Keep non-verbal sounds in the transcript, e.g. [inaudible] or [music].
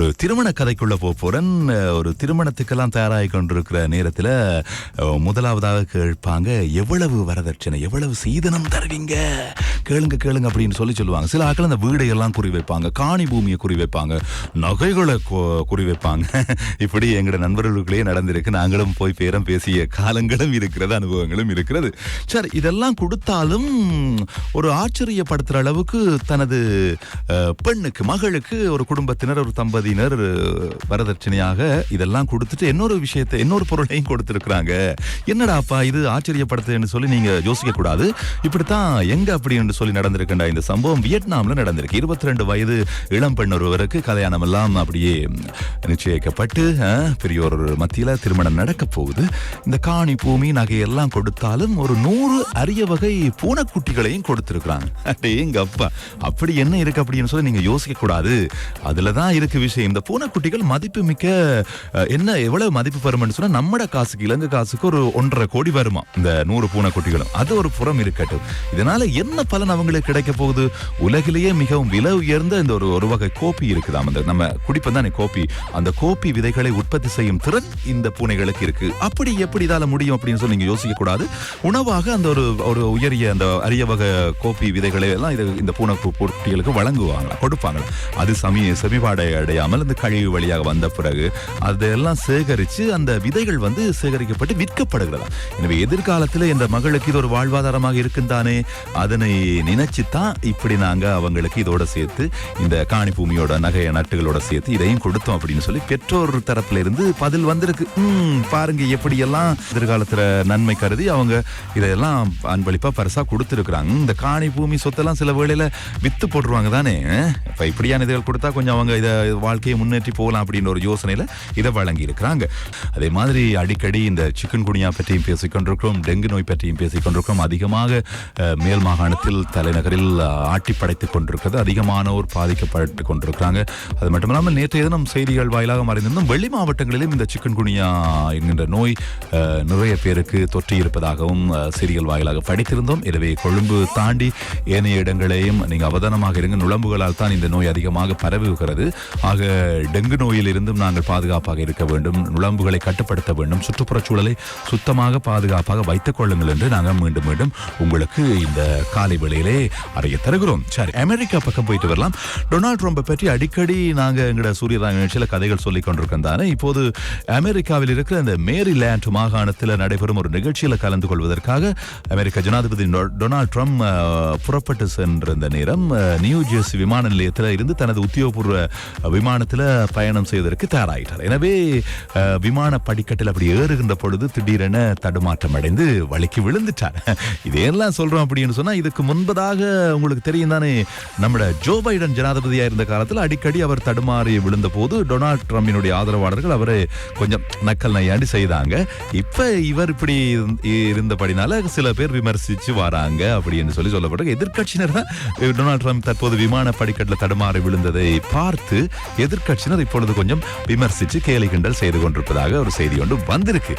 ஒரு திருமண கதைக்குள்ள போக போறேன். ஒரு திருமணத்துக்கெல்லாம் தயாராகி கொண்டிருக்கிற நேரத்தில் முதலாவதாக கேட்பாங்க எவ்வளவு வரதட்சணை எவ்வளவு சீதனம் தருவீங்க? கேளுங்க கேளுங்க அப்படின்னு சொல்லி சொல்லுவாங்க. சில ஆக்கள் அந்த வீடையெல்லாம் குறி வைப்பாங்க காணி பூமியை குறி வைப்பாங்க நகைகளை கொ- குறி வைப்பாங்க [laughs] இப்படி எங்களோட நண்பர்களுக்குள்ளேயே நடந்திருக்கு. நாங்களும் போய் பேரம் பேசிய காலங்களும் இருக்கிறது அனுபவங்களும் இருக்கிறது. சரி இதெல்லாம் கொடுத்தாலும் ஒரு ஆச்சரியப்படுத்துகிற அளவுக்கு தனது பெண்ணுக்கு மகளுக்கு ஒரு குடும்பத்தினர் ஒரு தம்பதியினர் வரதட்சணையாக இதெல்லாம் கொடுத்துட்டு இன்னொரு விஷயத்தை இன்னொரு பொருளையும் கொடுத்துருக்குறாங்க. என்னடாப்பா இது ஆச்சரியப்படுத்துன்னு சொல்லி நீங்கள் யோசிக்கக்கூடாது. இப்படித்தான் எங்கே அப்படின்னு சொல்லி நடந்திருக்கின்ற இந்த சம்பவம் வியட்நாம்ல நடந்திருக்கு. இருபத்தி ரெண்டு வயது இளம் பெண் ஒருவருக்கு கல்யாணம் எல்லாம் அப்படியே நிச்சயிக்கப்பட்டு அஹ், பெரியோர் மத்தியில திருமணம் நடக்க போகுது. இந்த காணி பூமி நகையெல்லாம் கொடுத்தாலும் ஒரு நூறு அரிய வகை பூனைக்குட்டிகளையும் கொடுத்திருக்கிறாங்க. எங்க அப்பா அப்படி என்ன இருக்கு அப்படின்னு சொல்லி நீங்க யோசிக்க கூடாது. அதுலதான் இருக்கு விஷயம். இந்த பூனைக்குட்டிகள் மதிப்பு மிக்க என்ன எவ்வளவு மதிப்பு பெறும்னு சொன்னா நம்மட காசுக்கு இலங்கை காசுக்கு ஒரு ஒன்றரை கோடி வருமா இந்த நூறு பூனைக்குட்டிகளும். அது ஒரு புறம் இருக்கட்டும். இதனால என்ன பலன் அவங்களுக்கு கிடைக்க போகுது. உலகிலேயே மிகவும் விலை உயர்ந்த இந்த ஒரு ஒரு வகை கோப்பி இருக்குதாம் அந்த நம்ம குடிப்பம் தானே கோப்பி. அந்த கோப்பி விதைகளை உற்பத்தி செய்யும் திறன் இந்த பூனைகளுக்கு இருக்கு. அப்படி எப்படி இதால முடியும் அப்படின்னு சொல்லி நீங்க யோசிக்க கூடாது உணவாக அந்த ஒரு ஒரு உயரிய அந்த அரிய வகை கோப்பி விதைகளை எல்லாம் இது இந்த பூனை கு- குட்டிகளுக்கு கொடுப்பாங்க. அது சமி செமிபாடை அடையாமல் அந்த கழிவு வழியாக வந்த பிறகு அதெல்லாம் சேகரித்து அந்த விதைகள் வந்து சேகரிக்கப்பட்டு விற்கப்படுகிறதா. எனவே எதிர்காலத்தில் இந்த மகளுக்கு இது ஒரு வாழ்வாதாரமாக இருக்குந்தானே. அதனை நினைச்சு தான் இப்படி நாங்க அவங்களுக்கு இதோட சேர்த்து இந்த காணி பூமியோட நகைய நட்டுகளோட சேர்த்து இதையும் கொடுத்தோம் அப்படின்னு சொல்லி பெற்றோர் தரப்புல இருந்து பதில் வந்திருக்கு. ம், பாருங்க எப்படியெல்லாம் எதிர்காலத்துல நன்மை கருதி அவங்க இதெல்லாம் அன்பளிப்பா பரிசா கொடுத்துருக்குறாங்க. இந்த காணி பூமி சொத்தெல்லாம் சில வேளையில வித்து போட்டுருவாங்க தானே? இப்ப இப்படியான இதுகள் கொடுத்தா கொஞ்சம் அவங்க இதை வாழ்க்கையை முன்னேற்றி போகலாம் அப்படின்னு ஒரு யோசனையில இதை வழங்கி இருக்கிறாங்க அதே மாதிரி அடிக்கடி இந்த சிக்கன் குனியா பற்றியும் பேசிக்கொண்டிருக்கிறோம் டெங்கு நோய் பற்றியும் பேசிக்கொண்டிருக்கிறோம். அதிகமாக மேல் மாகாணத்தில் தலைநகரில் ஆட்டி படைத்துக் கொண்டிருக்கிறது. அதிகமானோர் பாதிக்கப்பட்டு கொண்டிருக்கிறாங்க. அது மட்டும் இல்லாமல் நேற்றைய தினம் செய்திகள் வாயிலாக மறைந்திருந்தும் வெளி மாவட்டங்களிலும் இந்த சிக்கன் குனியா என்கின்ற நோய் நிறைய பேருக்கு தொற்றி இருப்பதாகவும் செய்திகள் வாயிலாக படித்திருந்தோம். எனவே கொழும்பு தாண்டி ஏனைய இடங்களையும் நீங்கள் அவதானமாக இருங்க. நுழம்புகளால் தான் இந்த நோய் அதிகமாக பரவுகிறது. ஆக டெங்கு நோயில் இருந்தும் நாங்கள் பாதுகாப்பாக இருக்க வேண்டும். நுழம்புகளை கட்டுப்படுத்த வேண்டும். சுற்றுப்புறச் சூழலை சுத்தமாக பாதுகாப்பாக வைத்துக் கொள்ளுங்கள் என்று நாங்கள் மீண்டும் மீண்டும் உங்களுக்கு இந்த காலை விலையிலே அறைய தருகிறோம் சரி அமெரிக்கா பக்கம் போயிட்டு வரலாம். டொனால்ட் ட்ரம்பை பற்றி அடிக்கடி நாங்க எங்களோட சூரியராக நிகழ்ச்சியில் கதைகள் சொல்லிக் கொண்டிருக்கோம் தானே. இப்போது அமெரிக்காவில் இருக்கிற அந்த மேரிலேண்ட் மாகாணத்தில் நடைபெறும் ஒரு நிகழ்ச்சியில கலந்து கொள்வதற்காக அமெரிக்க ஜனாதிபதி டொனால்ட் ட்ரம்ப் புறப்பட்டு சென்றிருந்த நேரம் நியூ ஜெர்சி விமான நிலையத்தில் இருந்து தனது உத்தியோகபூர்வ விமானத்தில் பயணம் செய்வதற்கு தயாராயிட்டார். எனவே விமான படிக்கட்டில் அப்படி ஏறுகின்ற பொழுது திடீரென தடுமாற்றம் அடைந்து வலிக்கு விழுந்துட்டார். [laughs] இதையெல்லாம் சொல்றோம் அப்படின்னு சொன்னா இதுக்கு என்பதாக உங்களுக்கு தெரியும் தானே? நம்ம ஜோ பைடன் ஜனாதிபதியா இருந்த காலத்தில் அடிக்கடி அவர் தடுமாறி விழுந்த போது டொனால்ட் ட்ரம்பினுடைய ஆதரவாளர்கள் அவரை கொஞ்சம் நக்கல் நையாண்டி செய்தாங்க. இப்ப இவர் இப்படி இருந்தபடினால சில பேர் விமர்சிச்சு வராங்க அப்படின்னு சொல்லி சொல்லப்பட்டு எதிர்கட்சியினர் தான் டொனால்ட் ட்ரம்ப் தற்போது விமான படிக்கட்டில் தடுமாறி விழுந்ததை பார்த்து எதிர்க்கட்சியினர் இப்பொழுது கொஞ்சம் விமர்சிச்சு கேலி கிண்டல் செய்து கொண்டிருப்பதாக ஒரு செய்தி ஒன்று வந்திருக்கு.